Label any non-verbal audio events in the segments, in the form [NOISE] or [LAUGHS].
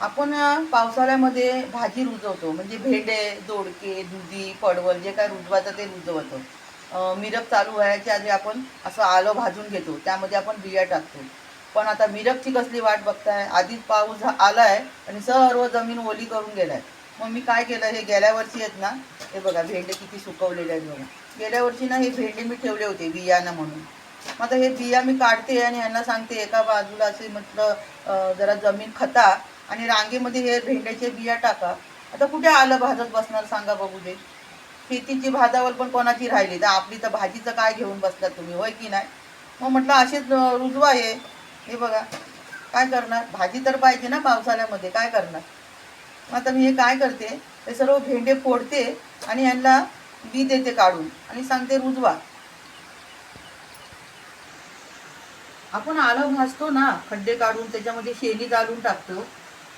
आपण पावसाळ्यामध्ये भाजी रुजवतो. म्हणजे भेंडे दोडके दुधी पडवल जे काय रुजवायचं ते रुजवतो. मिरप चालू व्हायच्या आधी आपण असं आलं भाजून घेतो. त्यामध्ये आपण बिया टाकतो. पण आता मिरपची कसली वाट बघताय? आधीच पाऊस आला आहे आणि सर्व जमीन ओली करून गेलाय. मग मी काय केलं? हे गेल्या वर्षी आहेत ना हे बघा भेंडे किती सुकवलेले आहेत बघा. गेल्या वर्षी ना हे भेंडे मी ठेवले होते बियाणं म्हणून. मग आता हे बिया मी काढते आणि यांना सांगते एका बाजूला असे म्हटलं जरा जमीन खता आणि रांगेमध्ये हे भेंड्याचे बिया टाका. आता कुठे आलं भाजत बसणार सांगा बघू दे. शेतीची भाजावल पण कोणाची राहिली? तर आपली तर भाजीचं काय घेऊन बसला तुम्ही? होय की नाही? मग म्हटलं असेच रुजवा आहे हे बघा. काय करणार? भाजी तर पाहिजे ना पावसाळ्यामध्ये. काय करणार? मग आता मी हे काय करते? हे सर्व भेंडे फोडते आणि यांना बी देते काढून. आणि सांगते रुजवा. आपण आलं भाजतो ना खड्डे काढून त्याच्यामध्ये शेणी घालून टाकतो.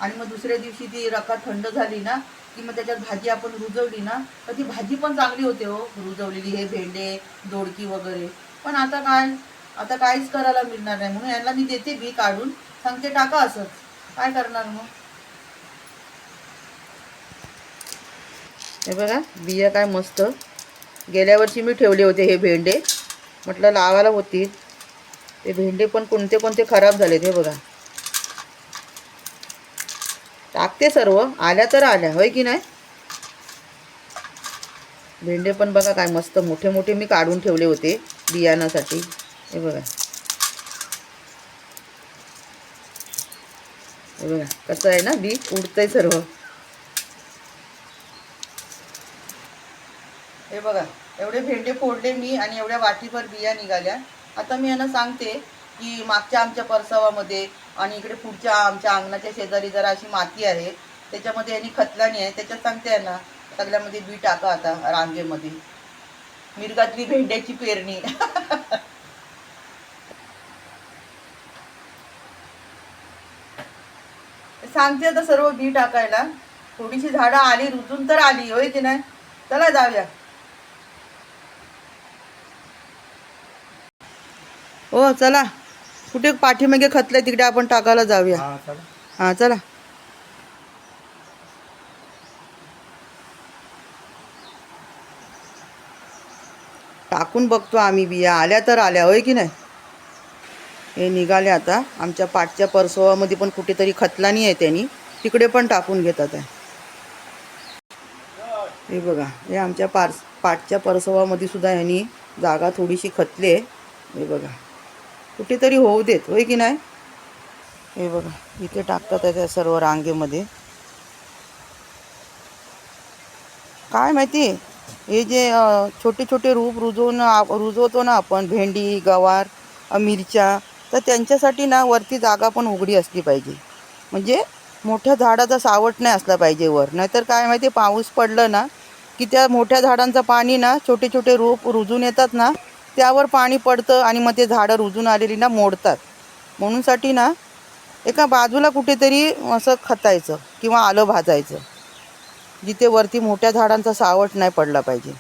आणि मग दुसऱ्या दिवशी ती रका थंड झाली ना की मग त्याच्यात भाजी आपण रुजवली ना तर ती भाजी पण चांगली होते हो. रुजवलेली हे भेंडे दोडकी वगैरे. पण आता काय आता काहीच करायला मिळणार नाही. म्हणून यांना मी देते बी काढून. सांगते टाका असंच. काय करणार मग? हे बघा बिया काय मस्त. गेल्या वर्षी मी ठेवले होते हे भेंडे. म्हटलं लावायला होती ते भेंडे पण कोणते कोणते खराब झालेत हे बघा. टाकते सर्व. आल्या तर आल्या. होय की नाही? भेंडे पण बघा काय मस्त मोठे मोठे मी काढून ठेवले होते बियाणासाठी हे बघा. हे बघा कसं आहे ना? बी उडतंय सर्व. हे बघा एवढे भेंडे फोडले मी आणि एवढ्या वाटीभर बिया निघाल्या. आता मी यांना सांगते की मागच्या आमच्या परसावामध्ये आणि इकडे पुढच्या आमच्या अंगणाच्या शेजारी जरा अशी माती आहे. त्याच्यामध्ये यांनी खतलाणी आहे. त्याच्यात सांगते ना सगळ्यामध्ये बी टाका आता रांगेमध्ये. मिरगातली भेंड्याची पेरणी. [LAUGHS] सांगते आता सर्व बी टाकायला. थोडीशी झाडं आली रुजून तर आली होय की नाही? चला जाऊया. हो चला. कुठे पाठीमागे खतलंय तिकडे आपण टाकायला जाऊया. हा चला. हां चला. टाकून बघतो आम्ही बिया. आल्या तर आल्या होय की नाही? हे निघाले आता. आमच्या पाठच्या परसोवामध्ये पण कुठेतरी खतलानी आहे त्यांनी. तिकडे पण टाकून घेतात आहे हे बघा हे आमच्या पार पाठच्या परसवामध्ये सुद्धा ह्यांनी जागा थोडीशी खतली आहे. हे बघा. कुठेतरी होऊ देत होय की नाही? हे बघा इथे टाकतात त्या सर्व रांगेमध्ये. काय माहिती? हे जे छोटे छोटे रूप रुजवून रुजवतो ना आपण भेंडी गवार मिरच्या तर त्यांच्यासाठी ना वरती जागा पण उघडी असली पाहिजे. म्हणजे मोठ्या झाडाचा सावट नाही असला पाहिजे वर. नाहीतर काय माहिती पाऊस पडलं ना की त्या मोठ्या झाडांचं पाणी ना छोटे छोटे रोप रुजून येतात ना त्यावर पाणी पडतं आणि मग ते झाडं रुजून आलेली ना मोडतात. म्हणूनसाठी ना एका बाजूला कुठेतरी असं खतायचं किंवा आलं भाजायचं. जिथे वरती मोठ्या झाडांचा सावट नाही पडला पाहिजे.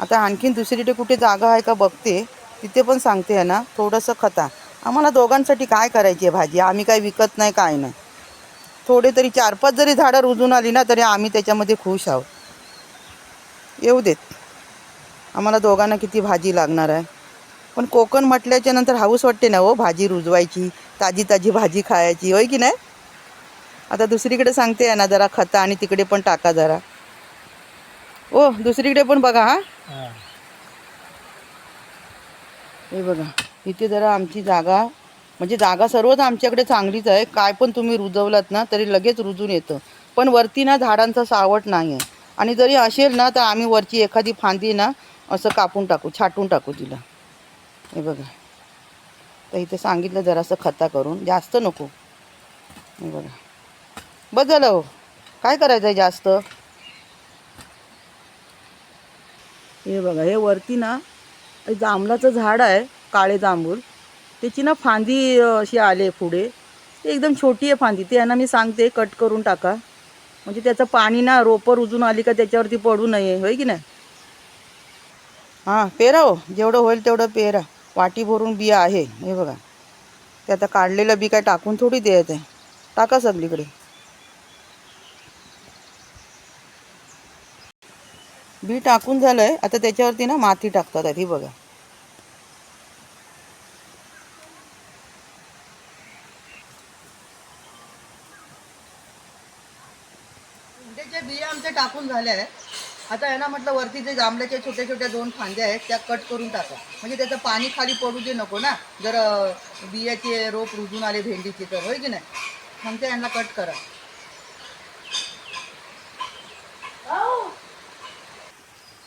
आता आणखीन दुसरीकडे कुठे जागा आहे का बघते तिथे पण सांगते आहे ना थोडंसं खता. आम्हाला दोघांसाठी काय करायची आहे भाजी? आम्ही काय विकत नाही काय नाही. थोडे तरी चार पाच जरी झाडं रुजून आली ना तरी आम्ही त्याच्यामध्ये खुश आहोत. येऊ देत. आम्हाला दोघांना किती भाजी लागणार आहे. पण कोकण म्हटल्याच्या नंतर हाऊस वाटते ना हो भाजी रुजवायची ताजी ताजी भाजी खायची होय की नाही? आता दुसरीकडे सांगते आहे ना जरा खता आणि तिकडे पण टाका जरा. ओ दुसरीकडे पण बघा हा. हा. हे बघा इथे जरा आमची जागा म्हणजे जागा सर्वच आमच्याकडे चांगलीच आहे. काय पण तुम्ही रुजवलात ना तरी लगेच रुजून येतं. पण वरती ना झाडांचा सावट नाही आहे आणि जरी असेल ना तर आम्ही वरची एखादी फांदी ना असं कापून टाकू छाटून टाकू तिला. हे बघा. तर इथे सांगितलं जरासं खता करून. जास्त नको. हे बघा. बदल झालं हो. काय करायचं आहे जास्त? हे बघा हे वरती ना एक जांभळाचं झाड आहे काळे जांभूळ. त्याची ना फांदी अशी आले पुढे. एकदम छोटी आहे फांदी. ते यांना मी सांगते कट करून टाका. म्हणजे त्याचं पाणी ना रोपं रुजून आली का त्याच्यावरती पडू नये होय की नाही? हां पेरा हो जेवढं होईल तेवढं पेरा. वाटी भरून बिया आहे हे बघा. ते आता काढलेलं बी काय टाकून थोडी देत आहे. टाका सगळीकडे. बी टाकून झालं आहे आता त्याच्यावरती ना माती टाकतात ही बघा. जे बिया आमच्या टाकून झाल्या आहेत आता यांना म्हटलं वरती जे जांभळ्याच्या छोट्या छोट्या दोन फांद्या आहेत त्या कट करून टाका. म्हणजे त्याचं पाणी खाली पडू दे नको ना. जर बियाचे रोप रुजून आले भेंडीचे तर होय की नाही? सांगते यांना कट करा.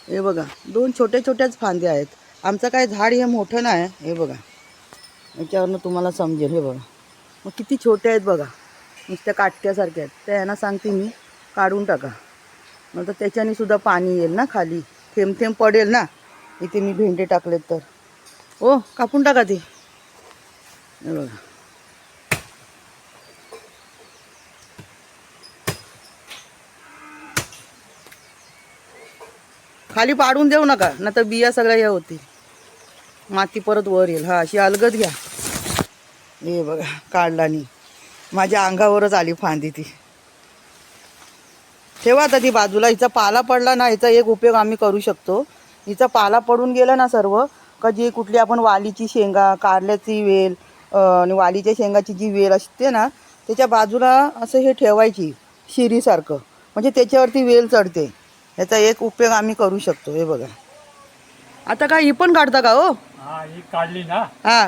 हे बघा दोन छोट्या छोट्याच फांद्या आहेत. आमचं काय झाड हे मोठं नाही हे बघा. याच्यावरनं तुम्हाला समजेल हे बघा. मग किती छोटे आहेत बघा. नुसत्या काटक्यासारख्या आहेत. त्या यांना सांगते मी. काढून टाका. नंतर त्याच्याने सुद्धा पाणी येईल ना खाली. थेंब थेंब पडेल ना. इथे मी भेंडे टाकलेत तर. ओ कापून टाका ते. बघा. खाली पाडून देऊ नका नाही तर बिया सगळ्या या होतील. माती परत वर येईल. हा अशी अलगद घ्या. हे बघा काढला नाही माझ्या अंगावरच आली फांदी ती. ठेवा आता ती बाजूला. हिचा पाला पडला ना हिचा एक उपयोग आम्ही करू शकतो. हिचा पाला पडून गेला ना सर्व का जी कुठली आपण वालीची शेंगा कारल्याची वेल आणि वालीच्या शेंगाची जी वेल असते ना त्याच्या बाजूला असं हे ठेवायची शिरीसारखं. म्हणजे त्याच्यावरती वेल चढते. याचा एक उपयोग आम्ही करू शकतो हे बघा. आता काय ही पण काढता का हो? काढली ना. हा.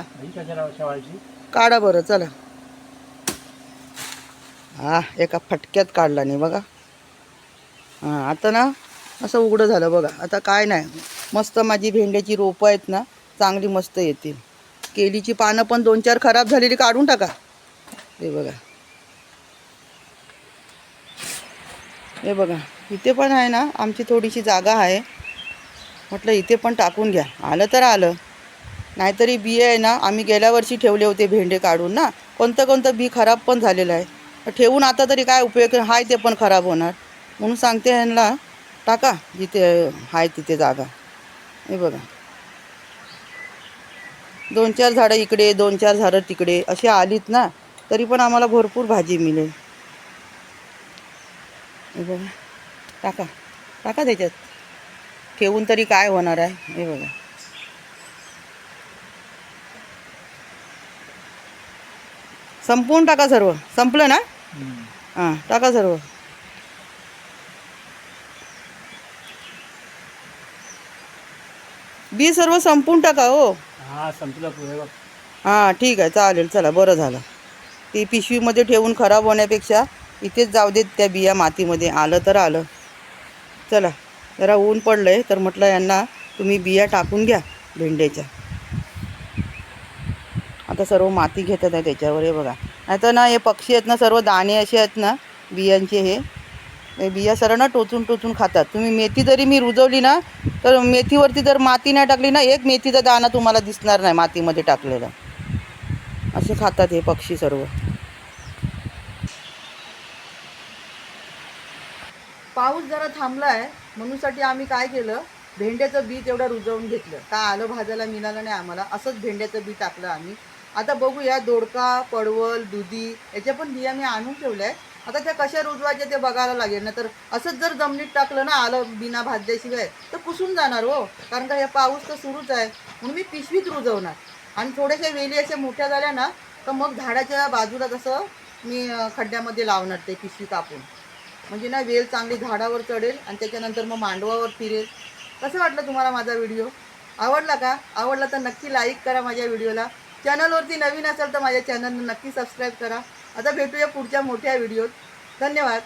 काढा बरं चला. हा एका फटक्यात काढला नाही बघा. हां आता ना असं उघडं झालं बघा. आता काय नाही. मस्त माझी भेंड्याची रोपं आहेत ना चांगली मस्त येतील. केलीची पानं पण दोन चार खराब झालेली काढून टाका. हे बघा. हे बघा. इथे पण आहे ना आमची थोडीशी जागा आहे. म्हटलं इथे पण टाकून घ्या. आलं तर आलं. नाहीतरी बी आहे ना आम्ही गेल्या वर्षी ठेवले होते भेंडे काढून ना. कोणतं कोणतं बी खराब पण झालेलं आहे. ठेवून आता तरी काय उपयोग? हाय ते पण खराब होणार. म्हणून सांगते ह्यांना टाका जिथे हाय तिथे जागा. हे बघा. दोन चार झाडं इकडे दोन चार झाडं तिकडे अशी आलीत ना तरी पण आम्हाला भरपूर भाजी मिळेल. हे बघा. टाका. टाका त्याच्यात. ठेवून तरी काय होणार आहे? हे बघा. संपवून टाका सर्व. संपलं ना? हां टाका सर्व. बी सर्व संपवून टाका हो. हा संपलं पुढे बघ. हां ठीक आहे चालेल चला बरं झालं. ती पिशवीमध्ये ठेवून खराब होण्यापेक्षा इथेच जाऊ देत त्या बिया मातीमध्ये. आलं तर आलं. चला जरा ऊन पडलं आहे तर म्हटलं यांना तुम्ही बिया टाकून घ्या भेंड्याच्या आता सर्व माती घेतात आहे त्याच्यावर हे बघा. नाही तर ना हे पक्षी आहेत ना सर्व दाणे असे आहेत ना बियांचे हे. बिया सर्व ना टोचून टोचून खातात. तुम्ही मेथी जरी मी रुजवली ना तर मेथीवरती जर माती नाही टाकली ना एक मेथीचा दाणा तुम्हाला दिसणार नाही मातीमध्ये टाकलेला. असे खातात हे पक्षी सर्व. पाऊस जरा थांबला आहे म्हणूनसाठी आम्ही काय केलं भेंड्याचं बी तेवढं रुजवून घेतलं. का आलं भाजायला मिळालं नाही आम्हाला असंच भेंड्याचं बी टाकलं आम्ही. आता बघूया दोडका पडवल दुधी याच्या पण बिया मी आणून ठेवल्या आहेत आता त्या कशा रुजवायच्या ते बघायला लागेल. ना तर असंच जर जमिनीत टाकलं ना आलं बिना भाजल्याशिवाय तर कुसून जाणार हो. कारण का हे पाऊस तर सुरूच आहे. म्हणून मी पिशवीत रुजवणार. आणि थोड्याशा वेली अशा मोठ्या झाल्या ना तर मग झाडाच्या बाजूला कसं मी खड्ड्यामध्ये लावणार ते पिशवी कापून. म्हणजे ना वेल चांगली झाडावर चढेल आणि त्याच्यानंतर मग मांडवावर फिरेल. कसं वाटलं तुम्हाला माझा व्हिडिओ? आवडला का? आवडला तर नक्की लाईक करा माझ्या व्हिडिओला. चॅनलवरती नवीन असेल तर माझ्या चॅनलला नक्की सबस्क्राईब करा. आता भेटूया पुढच्या मोठ्या व्हिडिओत. धन्यवाद.